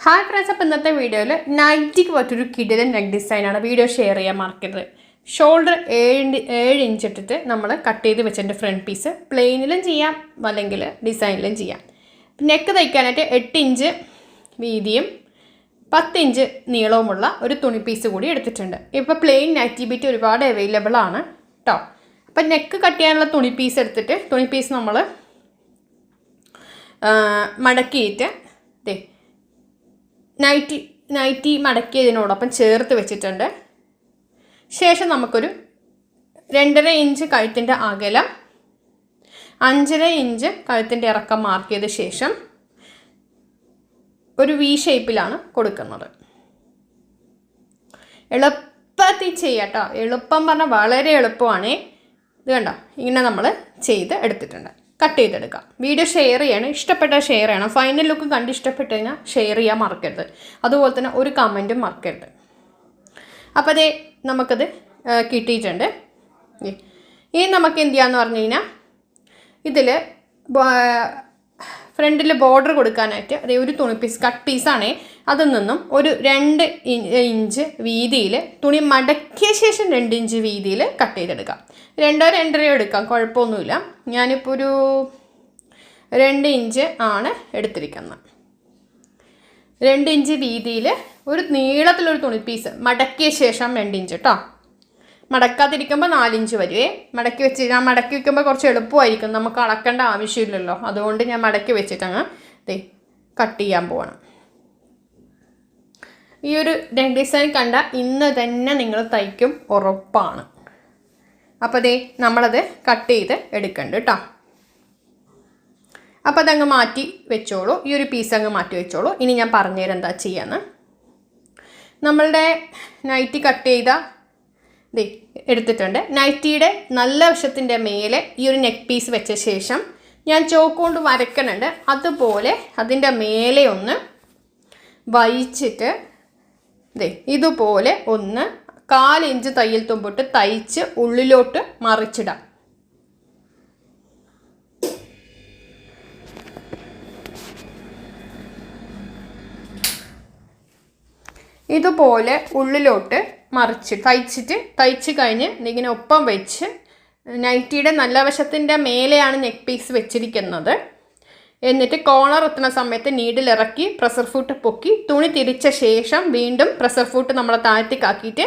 Hi friends അപ്പോൾ ഇന്നത്തെ വീഡിയോയിൽ നൈറ്റിക്ക് പറ്റൊരു കിടിലൻ നെക്ക് ഡിസൈനാണ് വീഡിയോ ഷെയർ ചെയ്യാൻ മറക്കരുത്. ഷോൾഡർ ഏഴ് ഏഴ് ഇഞ്ച് ഇട്ടിട്ട് നമ്മൾ കട്ട് ചെയ്ത് വെച്ചിട്ടുണ്ട് ഫ്രണ്ട് പീസ് പ്ലെയിനിലും ചെയ്യാം അല്ലെങ്കിൽ ഡിസൈനിലും ചെയ്യാം. നെക്ക് തയ്ക്കാനായിട്ട് എട്ട് ഇഞ്ച് വീതിയും പത്ത് ഇഞ്ച് നീളവുമുള്ള ഒരു തുണി പീസ് കൂടി എടുത്തിട്ടുണ്ട്. ഇപ്പോൾ പ്ലെയിൻ നൈറ്റി ബിറ്റ് ഒരുപാട് അവൈലബിൾ ആണ് കേട്ടോ അപ്പം നെക്ക് കട്ട് ചെയ്യാനുള്ള തുണി പീസ് എടുത്തിട്ട് തുണി പീസ് നമ്മൾ മടക്കിയിട്ട് ദേ നൈറ്റി നൈറ്റി മടക്കിയതിനോടൊപ്പം ചേർത്ത് വെച്ചിട്ടുണ്ട്. ശേഷം നമുക്കൊരു രണ്ടര ഇഞ്ച് കഴുത്തിന്റെ അകലം അഞ്ചര ഇഞ്ച് കഴുത്തിന്റെ ഇറക്കം മാർക്ക് ചെയ്ത ശേഷം ഒരു വി ഷേപ്പിലാണ് കൊടുക്കുന്നത്. എളുപ്പത്തിൽ ചെയ്യാട്ടോ. എളുപ്പം പറഞ്ഞാൽ വളരെ എളുപ്പമാണ്. ഇത് കണ്ടോ? ഇങ്ങനെ നമ്മൾ ചെയ്ത് എടുത്തിട്ടുണ്ട്. കട്ട് ചെയ്തെടുക്കാം. വീഡിയോ ഷെയർ ചെയ്യണം. ഇഷ്ടപ്പെട്ടാൽ ഷെയർ ചെയ്യണം. ഫൈനൽ ലുക്ക് കണ്ട് ഇഷ്ടപ്പെട്ട് കഴിഞ്ഞാൽ ഷെയർ ചെയ്യാൻ മറക്കരുത്. അതുപോലെ തന്നെ ഒരു കമന്റും മറക്കരുത്. അപ്പോൾ അതേ നമുക്കത് കിട്ടിയിട്ടുണ്ട്. ഇനി നമുക്ക് എന്ത് ചെയ്യാന്ന് പറഞ്ഞു കഴിഞ്ഞാൽ ഇതിൽ ഫ്രണ്ടിൽ ബോർഡർ കൊടുക്കാനായിട്ട് അതേ ഒരു തുണി പീസ് കട്ട് പീസാണേ അതിൽ നിന്നും ഒരു രണ്ട് ഇഞ്ച് വീതിയിൽ തുണി മടക്കിയ ശേഷം രണ്ട് ഇഞ്ച് വീതിയിൽ കട്ട് ചെയ്തെടുക്കാം. രണ്ടോ രണ്ടരയോ എടുക്കാം കുഴപ്പമൊന്നുമില്ല. ഞാനിപ്പോൾ ഒരു രണ്ട് ഇഞ്ച് ആണ് എടുത്തിരിക്കുന്നത്. രണ്ട് ഇഞ്ച് വീതിയിൽ ഒരു നീളത്തിലൊരു തുണി പീസ് മടക്കിയ ശേഷം രണ്ട് ഇഞ്ച് കേട്ടോ മടക്കാതിരിക്കുമ്പോൾ നാലിഞ്ച് വരുവേ. മടക്കി വെച്ച് ഞാൻ മടക്കി വെക്കുമ്പോൾ കുറച്ച് എളുപ്പമായിരിക്കും. നമുക്ക് അളക്കേണ്ട ആവശ്യമില്ലല്ലോ. അതുകൊണ്ട് ഞാൻ മടക്കി വെച്ചിട്ടങ്ങ് ദേ കട്ട് ചെയ്യാൻ പോകണം ഈ ഒരു നെക്ക് ഡിസൈൻ കണ്ട ഇന്ന് തന്നെ നിങ്ങൾ തയ്ക്കും ഉറപ്പാണ്. അപ്പോൾ ദേ നമ്മളത് കട്ട് ചെയ്ത് എടുക്കണ്ട കേട്ടോ അപ്പോൾ അതങ്ങ് മാറ്റി വെച്ചോളൂ. ഈ ഒരു പീസ് അങ്ങ് മാറ്റി വെച്ചോളൂ. ഇനി ഞാൻ പറഞ്ഞുതരാം എന്താ ചെയ്യാന്ന്. നമ്മളുടെ നൈറ്റി കട്ട് ചെയ്ത ദേ എടുത്തിട്ടുണ്ട്. നൈറ്റിയുടെ നല്ല വശത്തിന്റെ മേലെ ഈ ഒരു നെക്ക് പീസ് വെച്ച ശേഷം ഞാൻ ചോക്ക് കൊണ്ട് അതുപോലെ അതിന്റെ മേലെ ഒന്ന് വഹിച്ചിട്ട് ദേ ഇതുപോലെ ഒന്ന് കാലിഞ്ച് തയ്യൽ തുമ്പിട്ട് തയ്ച്ച് ഉള്ളിലോട്ട് മറിച്ചിടാം. ഇതുപോലെ ഉള്ളിലോട്ട് മറിച്ച് തയ്ച്ചിട്ട് തയ്ച്ച് കഴിഞ്ഞ് ഇതിങ്ങനെ ഒപ്പം വെച്ച് നൈറ്റിയുടെ നല്ല വശത്തിന്റെ മേലെയാണ് നെക്ക് പീസ് വെച്ചിരിക്കുന്നത്. എന്നിട്ട് കോണർ എത്തുന്ന സമയത്ത് നീഡിൽ ഇറക്കി പ്രഷർ ഫൂട്ട് പൊക്കി തുണി തിരിച്ച ശേഷം വീണ്ടും പ്രഷർ ഫൂട്ട് നമ്മൾ താഴ്ത്തിക്കാക്കിയിട്ട്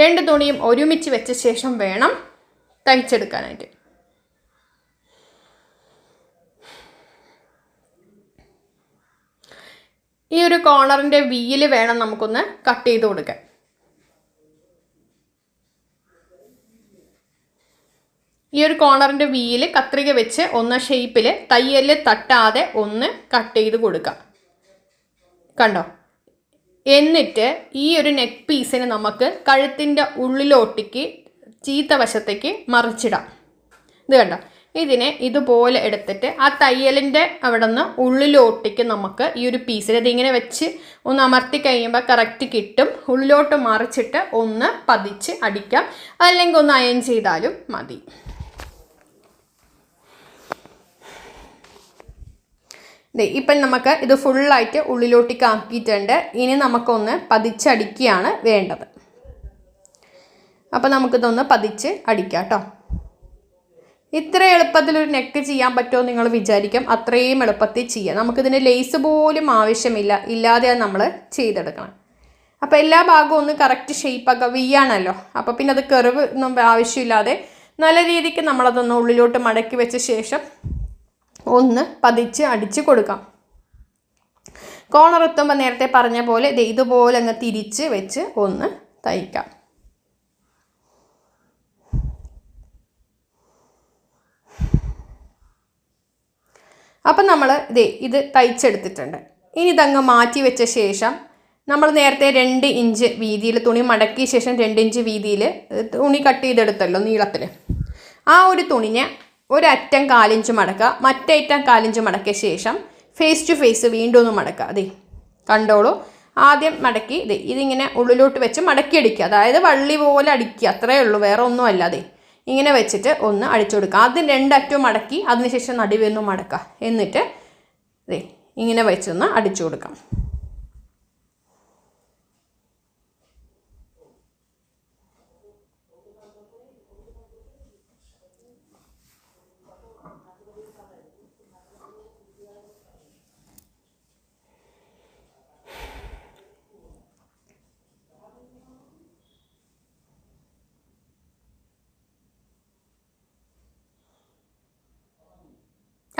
രണ്ട് തുണിയും ഒരുമിച്ച് വെച്ച ശേഷം വേണം തയ്ച്ചെടുക്കാനായിട്ട്. ഈ ഒരു കോളറിന്റെ വീൽ വേണം നമുക്കൊന്ന് കട്ട് ചെയ്ത് കൊടുക്കാൻ. ഈ ഒരു കോർണറിന്റെ വീൽ കത്രിക വെച്ച് ഒന്ന് ഷേപ്പിൽ തയ്യൽ തട്ടാതെ ഒന്ന് കട്ട് ചെയ്ത് കൊടുക്കാം. കണ്ടോ? എന്നിട്ട് ഈ ഒരു നെക്ക് പീസിന് നമുക്ക് കഴുത്തിന്റെ ഉള്ളിലോട്ടേക്ക് ചീത്ത വശത്തേക്ക് മറിച്ചിടാം. ഇത് കണ്ടോ? ഇതിനെ ഇതുപോലെ എടുത്തിട്ട് ആ തയ്യലിന്റെ അവിടെ നിന്ന് ഉള്ളിലോട്ടേക്ക് നമുക്ക് ഈ ഒരു പീസിൽ ഇതിങ്ങനെ വെച്ച് ഒന്ന് അമർത്തി കഴിയുമ്പോൾ കറക്റ്റ് കിട്ടും. ഉള്ളിലോട്ട് മറിച്ചിട്ട് ഒന്ന് പതിച്ച് അടിക്കാം. അല്ലെങ്കിൽ ഒന്ന് അയൺ ചെയ്താലും മതി. ഇപ്പം നമുക്ക് ഇത് ഫുള്ളായിട്ട് ഉള്ളിലോട്ടേക്ക് ആക്കിയിട്ടുണ്ട് ഇനി നമുക്കൊന്ന് പതിച്ചടിക്കുകയാണ് വേണ്ടത്. അപ്പം നമുക്കിതൊന്ന് പതിച്ച് അടിക്കാം കേട്ടോ ഇത്ര എളുപ്പത്തിൽ ഒരു നെക്ക് ചെയ്യാൻ പറ്റുമോ നിങ്ങൾ വിചാരിക്കും. അത്രയും എളുപ്പത്തിൽ ചെയ്യാം. നമുക്കിതിന് ലേസ് പോലും ആവശ്യമില്ല. ഇല്ലാതെ നമ്മൾ ചെയ്തെടുക്കണം. അപ്പോൾ എല്ലാ ഭാഗവും ഒന്ന് കറക്റ്റ് ഷേപ്പൊക്കെ വീയാണല്ലോ അപ്പോൾ പിന്നെ അത് കെറിവ് ഒന്നും ആവശ്യമില്ലാതെ നല്ല രീതിക്ക് നമ്മളതൊന്ന് ഉള്ളിലോട്ട് മടക്കി വെച്ച ശേഷം ഒന്ന് പതിച്ച് അടിച്ച് കൊടുക്കാം. കോണർ എത്തുമ്പോൾ നേരത്തെ പറഞ്ഞ പോലെ ഇതുപോലെ അങ്ങ് തിരിച്ച് വെച്ച് ഒന്ന് തയ്ക്കാം. അപ്പം നമ്മൾ ഇതേ ഇത് തയ്ച്ചെടുത്തിട്ടുണ്ട്. ഇനി ഇതങ്ങ് മാറ്റി വെച്ച ശേഷം നമ്മൾ നേരത്തെ രണ്ട് ഇഞ്ച് വീതിയിൽ തുണി മടക്കിയ ശേഷം രണ്ട് ഇഞ്ച് വീതിയിൽ തുണി കട്ട് ചെയ്തെടുത്തല്ലോ നീളത്തിൽ ആ ഒരു തുണിനെ ഒരറ്റം കാലിഞ്ച് മടക്കുക മറ്റേറ്റം കാലിഞ്ച് മടക്കിയ ശേഷം ഫേസ് ടു ഫേസ് വീണ്ടും ഒന്ന് മടക്കുക. അതെ കണ്ടോളൂ? ആദ്യം മടക്കി ഇത് ഇതിങ്ങനെ ഉള്ളിലോട്ട് വെച്ച് മടക്കി അടിക്കുക അതായത് വള്ളി പോലെ അടിക്കുക. അത്രയേ ഉള്ളൂ വേറെ ഒന്നും അല്ലാതെ ഇങ്ങനെ വെച്ചിട്ട് ഒന്ന് അടിച്ചു കൊടുക്കുക ആദ്യം രണ്ടറ്റവും മടക്കി അതിനുശേഷം നടുവൊന്നും മടക്കുക. എന്നിട്ട് ദേ ഇങ്ങനെ വെച്ചൊന്ന് അടിച്ചു കൊടുക്കാം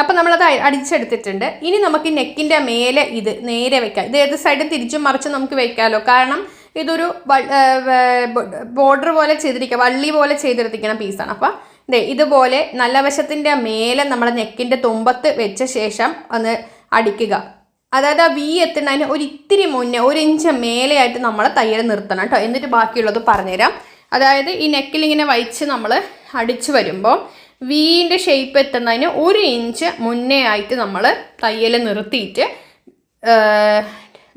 അപ്പം നമ്മളത് അടിച്ചെടുത്തിട്ടുണ്ട്. ഇനി നമുക്ക് നെക്കിന്റെ മേലെ ഇത് നേരെ വെക്കാം. ഇത് ഏത് സൈഡും തിരിച്ചും മറിച്ചും നമുക്ക് വെക്കാമല്ലോ കാരണം ഇതൊരു ബോർഡർ പോലെ ചെയ്തിരിക്കുക വള്ളി പോലെ ചെയ്തെടുത്തിരിക്കുന്ന പീസാണ് അപ്പം ദേ ഇതുപോലെ നല്ല വശത്തിന്റെ മേലെ നമ്മുടെ നെക്കിന്റെ തുമ്പത്ത് വെച്ച ശേഷം ഒന്ന് അടിക്കുക. അതായത് ആ വി എത്തുന്നതിന് ഒരു ഇത്തിരി മുന്നേ ഒരു ഇഞ്ച് മേലെയായിട്ട് നമ്മൾ തയ്യൽ നിർത്തണം കേട്ടോ എന്നിട്ട് ബാക്കിയുള്ളത് പറഞ്ഞുതരാം. അതായത് ഈ നെക്കിൽ ഇങ്ങനെ വഹിച്ച് നമ്മൾ അടിച്ചു വരുമ്പോൾ വീന്റെ ഷേപ്പ് എത്തുന്നതിന് ഒരു ഇഞ്ച് മുന്നേ ആയിട്ട് നമ്മൾ തയ്യൽ നിർത്തിയിട്ട്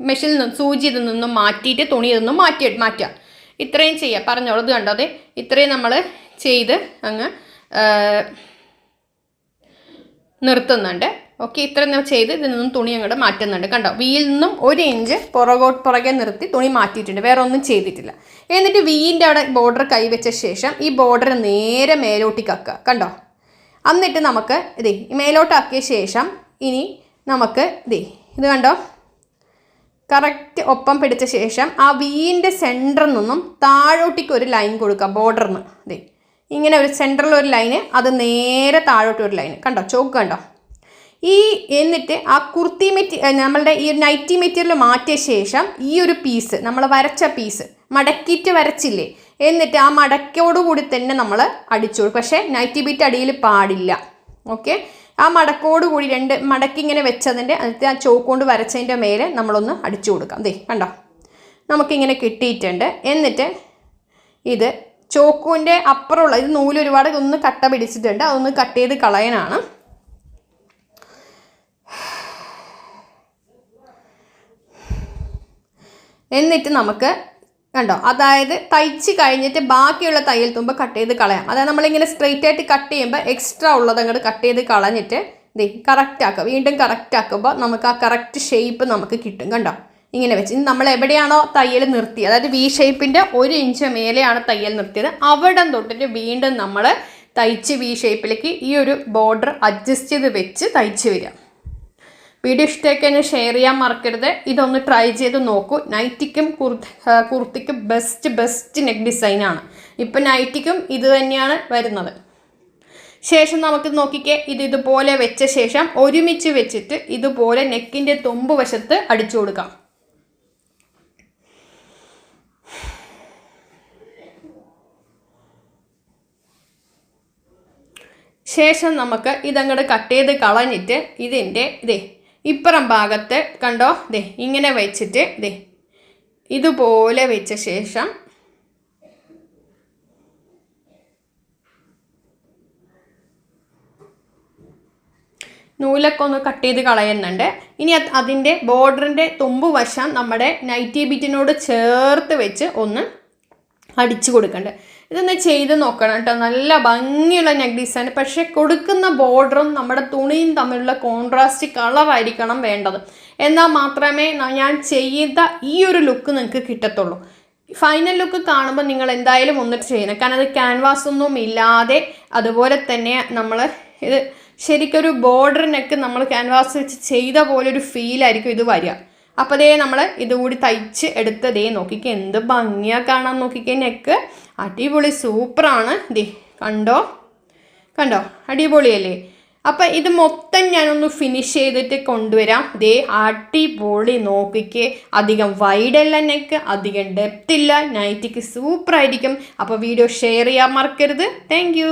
മെഷീനിൽ നിന്ന് സൂചി ഇതിൽ നിന്നും മാറ്റിയിട്ട് തുണി ഇതിൽ നിന്നും മാറ്റി മാറ്റുക. ഇത്രയും ചെയ്യുക പറഞ്ഞോളത് കണ്ടോ? അതെ. ഇത്രയും നമ്മൾ ചെയ്ത് അങ്ങ് നിർത്തുന്നുണ്ട്. ഓക്കെ ഇത്ര ചെയ്ത് ഇതിൽ നിന്നും തുണി അങ്ങോട്ട് മാറ്റുന്നുണ്ട്. കണ്ടോ വീയിൽ നിന്നും ഒരു ഇഞ്ച് പുറകോട്ട് പുറകെ നിർത്തി തുണി മാറ്റിയിട്ടുണ്ട്. വേറെ ഒന്നും ചെയ്തിട്ടില്ല. എന്നിട്ട് വീന്റെ അവിടെ ബോർഡർ കൈവച്ച ശേഷം ഈ ബോർഡർ നേരെ മേലോട്ട് കക്കുക കണ്ടോ? എന്നിട്ട് നമുക്ക് ഇതേ മേലോട്ടാക്കിയ ശേഷം ഇനി നമുക്ക് ഇതേ ഇത് കണ്ടോ? കറക്റ്റ് ഒപ്പം പിടിച്ച ശേഷം ആ വീന്റെ സെന്ററിൽ നിന്നും താഴോട്ടേക്ക് ഒരു ലൈൻ കൊടുക്കുക ബോർഡറിന് ദേ ഇങ്ങനെ ഒരു സെന്ററിൽ ഒരു ലൈന് അത് നേരെ താഴോട്ട് ഒരു ലൈന്. കണ്ടോ? ചോക്ക് കണ്ടോ? ഈ എന്നിട്ട് ആ കുർത്തി മെറ്റി നമ്മളുടെ ഈ നൈറ്റി മെറ്റീരിയൽ മാറ്റിയ ശേഷം ഈ ഒരു പീസ് നമ്മൾ വരച്ച പീസ് മടക്കിയിട്ട് വരച്ചില്ലേ? എന്നിട്ട് ആ മടക്കോടുകൂടി തന്നെ നമ്മൾ അടിച്ചു കൊടുക്കും. പക്ഷേ നൈറ്റി ബീറ്റ് അടിയിൽ പാടില്ല. ഓക്കെ ആ മടക്കോടുകൂടി രണ്ട് മടക്കി ഇങ്ങനെ വെച്ചതിന്റെ അതിനകത്ത് ആ ചോക്ക് കൊണ്ട് വരച്ചതിന്റെ മേലെ നമ്മളൊന്ന് അടിച്ചു കൊടുക്കാം. ദേ കണ്ടോ? നമുക്കിങ്ങനെ കിട്ടിയിട്ടുണ്ട്. എന്നിട്ട് ഇത് ചോക്കുവിന്റെ അപ്പുറമുള്ള ഇത് നൂലൊരുപാട് ഒന്ന് കട്ട പിടിച്ചിട്ടുണ്ട്. അതൊന്ന് കട്ട് ചെയ്ത് കളയാനാണ്. എന്നിട്ട് നമുക്ക് കണ്ടോ? അതായത് തയ്ച്ച് കഴിഞ്ഞിട്ട് ബാക്കിയുള്ള തയ്യൽ തുമ്പ് കട്ട് ചെയ്ത് കളയാം. അതായത് നമ്മളിങ്ങനെ സ്ട്രെയിറ്റ് ആയിട്ട് കട്ട് ചെയ്യുമ്പോൾ എക്സ്ട്രാ ഉള്ളത് അങ്ങോട്ട് കട്ട് ചെയ്ത് കളഞ്ഞിട്ട് ദേ കറക്റ്റ് ആക്കുക. വീണ്ടും കറക്റ്റ് ആക്കുമ്പോൾ നമുക്ക് ആ കറക്റ്റ് ഷേപ്പ് നമുക്ക് കിട്ടും. കണ്ടോ? ഇങ്ങനെ വെച്ച്. ഇനി നമ്മൾ എവിടെയാണോ തയ്യൽ നിർത്തി അതായത് വി ഷേപ്പിന്റെ ഒരു ഇഞ്ച് മേലെയാണ് തയ്യൽ നിർത്തിയത്. അവിടെ തൊട്ടിട്ട് വീണ്ടും നമ്മൾ തയ്ച്ച് വി ഷേപ്പിലേക്ക് ഈ ഒരു ബോർഡർ അഡ്ജസ്റ്റ് ചെയ്ത് വെച്ച് തയ്ച്ച് വരിക. വീഡിയോ ഇഷ്ടമൊക്കെ കഴിഞ്ഞാൽ ഷെയർ ചെയ്യാൻ മറക്കരുത്. ഇതൊന്ന് ട്രൈ ചെയ്ത് നോക്കൂ. നൈറ്റിക്കും കുർത്തി കുർത്തിക്കും ബെസ്റ്റ് ബെസ്റ്റ് നെക്ക് ഡിസൈനാണ് ഇപ്പം നൈറ്റിക്കും ഇത് തന്നെയാണ് വരുന്നത്. ശേഷം നമുക്ക് നോക്കിക്കേ ഇത് ഇതുപോലെ വെച്ച ശേഷം ഒരുമിച്ച് വെച്ചിട്ട് ഇതുപോലെ നെക്കിന്റെ തുമ്പ് വശത്ത് അടിച്ചു കൊടുക്കാം. ശേഷം നമുക്ക് ഇതങ്ങോട്ട് കട്ട് ചെയ്ത് കളഞ്ഞിട്ട് ഇതിന്റെ ഇതേ ഇപ്പുറം ഭാഗത്ത് കണ്ടോ? ദേ ഇങ്ങനെ വെച്ചിട്ട് ദേ ഇതുപോലെ വെച്ച ശേഷം നൂലൊക്കെ ഒന്ന് കട്ട് ചെയ്ത് കളയുന്നുണ്ട്. ഇനി അത് അതിന്റെ ബോർഡറിന്റെ തുമ്പ് വശം നമ്മുടെ നൈറ്റി ബിറ്റിനോട് ചേർത്ത് വെച്ച് ഒന്ന് അടിച്ചു കൊടുക്കേണ്ടത് ഇതൊന്ന് ചെയ്ത് നോക്കണം കേട്ടോ. നല്ല ഭംഗിയുള്ള നെക്ക് ഡിസൈൻ. പക്ഷേ കൊടുക്കുന്ന ബോർഡറും നമ്മുടെ തുണിയും തമ്മിലുള്ള കോൺട്രാസ്റ്റ് കളറായിരിക്കണം വേണ്ടത്. എന്നാൽ മാത്രമേ ഞാൻ ചെയ്ത ഈ ഒരു ലുക്ക് നിങ്ങൾക്ക് കിട്ടത്തുള്ളൂ. ഫൈനൽ ലുക്ക് കാണുമ്പോൾ നിങ്ങൾ എന്തായാലും ഒന്നിട്ട് ചെയ്യണം. കാരണം അത് ക്യാൻവാസ് ഒന്നും ഇല്ലാതെ അതുപോലെ തന്നെ നമ്മൾ ഇത് ശരിക്കൊരു ബോർഡറിനൊക്കെ നമ്മൾ ക്യാൻവാസ് വെച്ച് ചെയ്ത പോലെ ഒരു ഫീലായിരിക്കും ഇത് വരിക. അപ്പോൾ ദേ നമ്മൾ ഇതുകൂടി തയ്ച്ച് എടുത്ത് ദേ നോക്കിക്കേ എന്ത് ഭംഗിയാ കാണാൻ നോക്കിക്കേ നെക്ക്. അടിപൊളി സൂപ്പറാണ്. ദേ കണ്ടോ? കണ്ടോ? അടിപൊളിയല്ലേ? അപ്പം ഇത് മൊത്തം ഞാനൊന്ന് ഫിനിഷ് ചെയ്തിട്ട് കൊണ്ടുവരാം. ദേ അടിപൊളി നോക്കിക്ക്. അധികം വൈഡല്ല നെക്ക് അധികം ഡെപ്ത് ഇല്ല. നൈറ്റിക്ക് സൂപ്പറായിരിക്കും അപ്പോൾ വീഡിയോ ഷെയർ ചെയ്യാൻ മറക്കരുത്. താങ്ക്